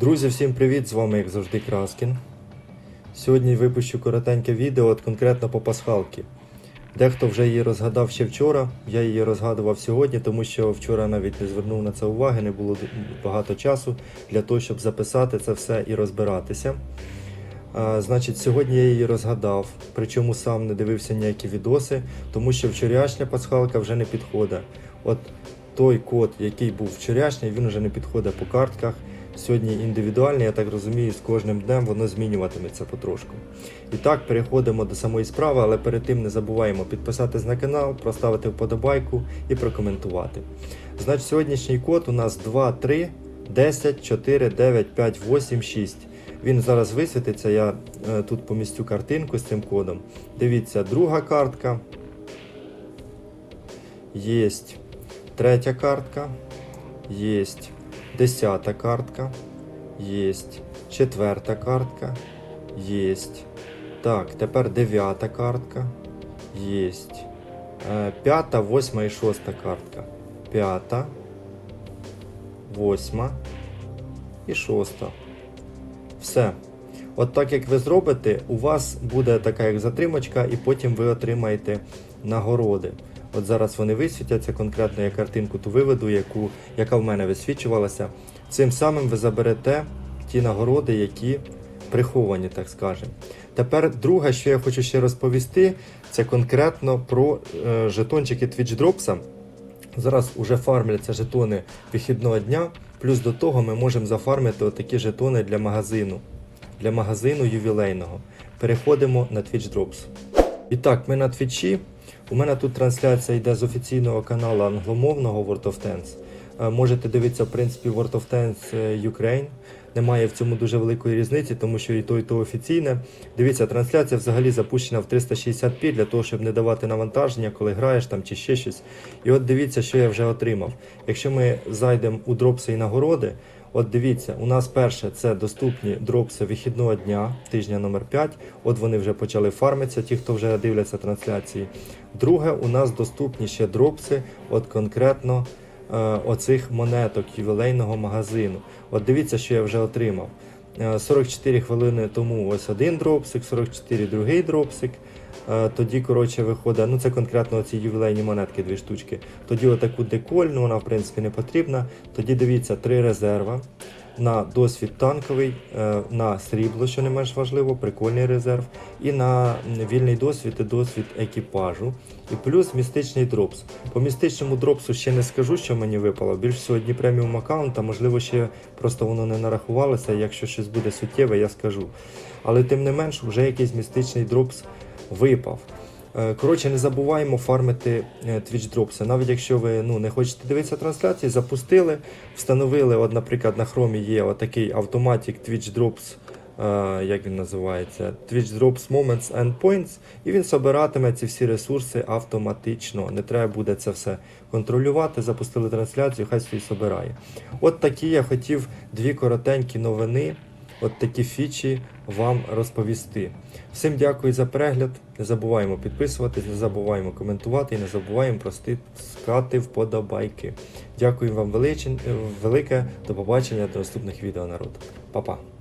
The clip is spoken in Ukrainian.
Друзі, всім привіт! З вами, як завжди, Краскін. Сьогодні випущу коротеньке відео от конкретно по пасхалки. Дехто вже її розгадав ще вчора, я її розгадував сьогодні, тому що вчора навіть не звернув на це уваги, не було багато часу для того, щоб записати це все і розбиратися. А, значить, сьогодні я її розгадав, причому сам не дивився ніякі відоси, тому що вчорашня пасхалка вже не підходить. От той код, який був вчорашній, він вже не підходить по картках. Сьогодні індивідуальний, я так розумію, з кожним днем воно змінюватиметься потрошку. І так, переходимо до самої справи, але перед тим не забуваємо підписатись на канал, проставити вподобайку і прокоментувати. Значить, сьогоднішній код у нас 2, 3, 10, 4, 9, 5, 8, 6. Він зараз висвітиться, я е, тут помістю картинку з цим кодом. Дивіться, друга картка. Єсть третя картка. Єсть десята картка. Єсть четверта картка. Єсть. Так, тепер дев'ята картка. Єсть. Е, П'ята, восьма і шоста картка. П'ята, восьма і шоста. Все. От так як ви зробите, у вас буде така як затримочка, і потім ви отримаєте нагороди. От зараз вони висвітяться, конкретно я картинку ту виведу, яку, яка в мене висвічувалася. Цим самим ви заберете ті нагороди, які приховані, так скажемо. Тепер друге, що я хочу ще розповісти, це конкретно про е, жетончики Twitch Drops. Зараз уже фармляться жетони вихідного дня. Плюс до того ми можемо зафармити отакі жетони для магазину, для магазину ювілейного. Переходимо на Twitch Drops. І так, ми на Твічі. У мене тут трансляція йде з офіційного каналу англомовного World of Tanks. Е, Можете дивитися, в принципі, World of Tanks е, Ukraine. Немає в цьому дуже великої різниці, тому що і то, і то офіційне. Дивіться, трансляція взагалі запущена в 360p для того, щоб не давати навантаження, коли граєш там чи ще щось. І от дивіться, що я вже отримав. Якщо ми зайдемо у дропси і нагороди, от дивіться, у нас перше це доступні дропси вихідного дня, тижня номер 5. От вони вже почали фармитися, ті, хто вже дивляться трансляції. Друге, у нас доступні ще дропси, от конкретно е, оцих монеток ювілейного магазину. От дивіться, що я вже отримав. Е, 44 хвилини тому ось один дропсик, 44 другий дропсик. Е, Тоді, коротше, виходить, ну це конкретно ці ювілейні монетки, дві штучки. Тоді отаку деколь, ну вона в принципі не потрібна. Тоді дивіться, три резерва на досвід танковий, е, на срібло, що не менш важливо, прикольний резерв, і на вільний досвід і досвід екіпажу. І плюс містичний дропс. По містичному дропсу ще не скажу, що мені випало. Більш сьогодні преміум аккаунт, а можливо ще просто воно не нарахувалося. Якщо щось буде суттєве, я скажу. Але тим не менш, вже якийсь містичний дропс випав. Е, Коротше, не забуваємо фармити е, Twitch Drops. Навіть якщо ви ну, не хочете дивитися трансляції, запустили, встановили, от, наприклад, на хромі є отакий автоматик Twitch Drops, е, як він називається, Twitch Drops Moments and Points, і він собиратиме ці всі ресурси автоматично. Не треба буде це все контролювати. Запустили трансляцію, хай собі собирає. От такі я хотів дві коротенькі новини. От такі фічі вам розповісти. Всім дякую за перегляд. Не забуваємо підписуватись, не забуваємо коментувати і не забуваємо простискати вподобайки. Дякую вам велике. До побачення до наступних відео народ. Па-па.